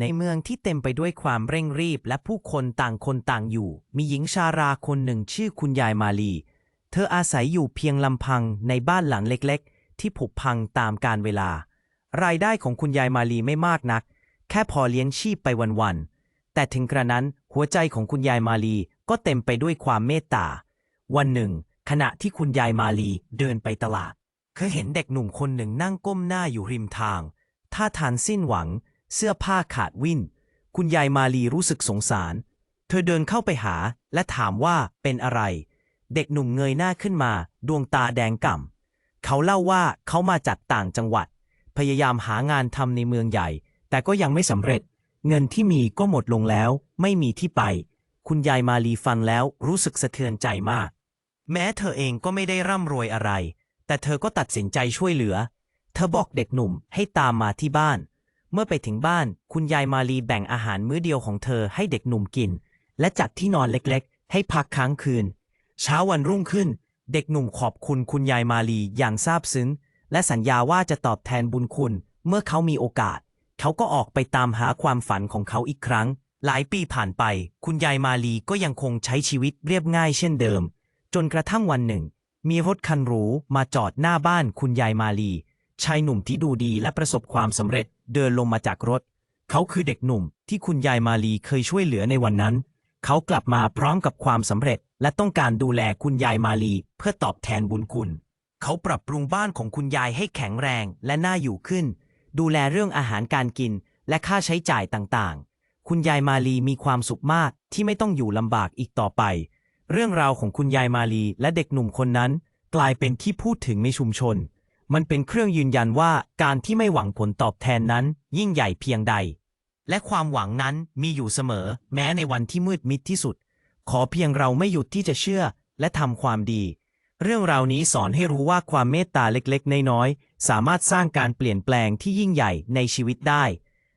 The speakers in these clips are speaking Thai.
ในเมืองที่เต็มไปด้วยความเร่งรีบและผู้คนต่างคนต่างอยู่ มีหญิงชาราคนหนึ่งชื่อคุณยายมาลี เธออาศัยอยู่เพียงลำพังในบ้านหลังเล็กๆ ที่ผุพังตามกาลเวลา รายได้ของคุณยายมาลีไม่มากนัก แค่พอเลี้ยงชีพไปวันๆ แต่ถึงกระนั้นหัวใจของคุณยายมาลีก็เต็มไปด้วยความเมตตา วันหนึ่ง ขณะที่คุณยายมาลีเดินไปตลาดเคยเห็นเด็กหนุ่มคนหนึ่งนั่งก้มหน้าอยู่ริมทาง ท่าทางสิ้นหวัง เสื้อผ้าขาดวิ่น คุณยายมาลีรู้สึกสงสาร เธอเดินเข้าไปหาและถามว่าเป็นอะไร เด็กหนุ่มเงยหน้าขึ้นมา ดวงตาแดงก่ำ เขาเล่าว่าเขามาจากต่างจังหวัด พยายามหางานทำในเมืองใหญ่ แต่ก็ยังไม่สำเร็จ เงินที่มีก็หมดลงแล้ว ไม่มีที่ไป คุณยายมาลีฟังแล้วรู้สึกสะเทือนใจมาก แม้เธอเองก็ไม่ได้ร่ำรวยอะไร แต่เธอก็ตัดสินใจช่วยเหลือ เธอบอกเด็กหนุ่มให้ตามมาที่บ้าน เมื่อไปถึงบ้าน คุณยายมาลีแบ่งอาหารมื้อเดียวของเธอให้เด็กหนุ่มกิน และจัดที่นอนเล็กๆ ให้พักค้างคืน เช้าวันรุ่งขึ้น เด็กหนุ่มขอบคุณคุณยายมาลีอย่างซาบซึ้ง และสัญญาว่าจะตอบแทนบุญคุณ เมื่อเขามีโอกาส เขาก็ออกไปตามหาความฝันของเขาอีกครั้ง หลายปีผ่านไป คุณยายมาลีก็ยังคงใช้ชีวิตเรียบง่ายเช่นเดิม จนกระทั่งวันหนึ่ง มีรถคันหรูมาจอดหน้าบ้านคุณยายมาลีชายหนุ่มที่ดูดีและประสบความสำเร็จ เดินลงมาจากรถ เขาคือเด็กหนุ่มที่คุณยายมาลีเคยช่วยเหลือในวันนั้น เขากลับมาพร้อมกับความสำเร็จ และต้องการดูแลคุณยายมาลีเพื่อตอบแทนบุญคุณ เขาปรับปรุงบ้านของคุณยายให้แข็งแรงและน่าอยู่ขึ้น ดูแลเรื่องอาหารการกิน และค่าใช้จ่ายต่างๆ คุณยายมาลีมีความสุขมากที่ไม่ต้องอยู่ลำบากอีกต่อไป เรื่องราวของคุณยายมาลีและเด็กหนุ่มคนนั้น กลายเป็นที่พูดถึงในชุมชน มันเป็นเครื่องยืนยันว่าการที่ไม่หวังผลตอบแทนนั้น ยิ่งใหญ่เพียงใด และความหวังนั้นมีอยู่เสมอ แม้ในวันที่มืดมิดที่สุด ขอเพียงเราไม่หยุดที่จะเชื่อและทำความดี เรื่องราวนี้สอนให้รู้ว่าความเมตตาเล็กๆ น้อยๆ สามารถสร้างการเปลี่ยนแปลงที่ยิ่งใหญ่ในชีวิตได้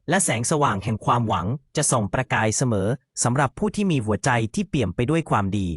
และแสงสว่างแห่งความหวังจะส่องประกายเสมอสำหรับผู้ที่มีหัวใจที่เปี่ยมไปด้วยความดี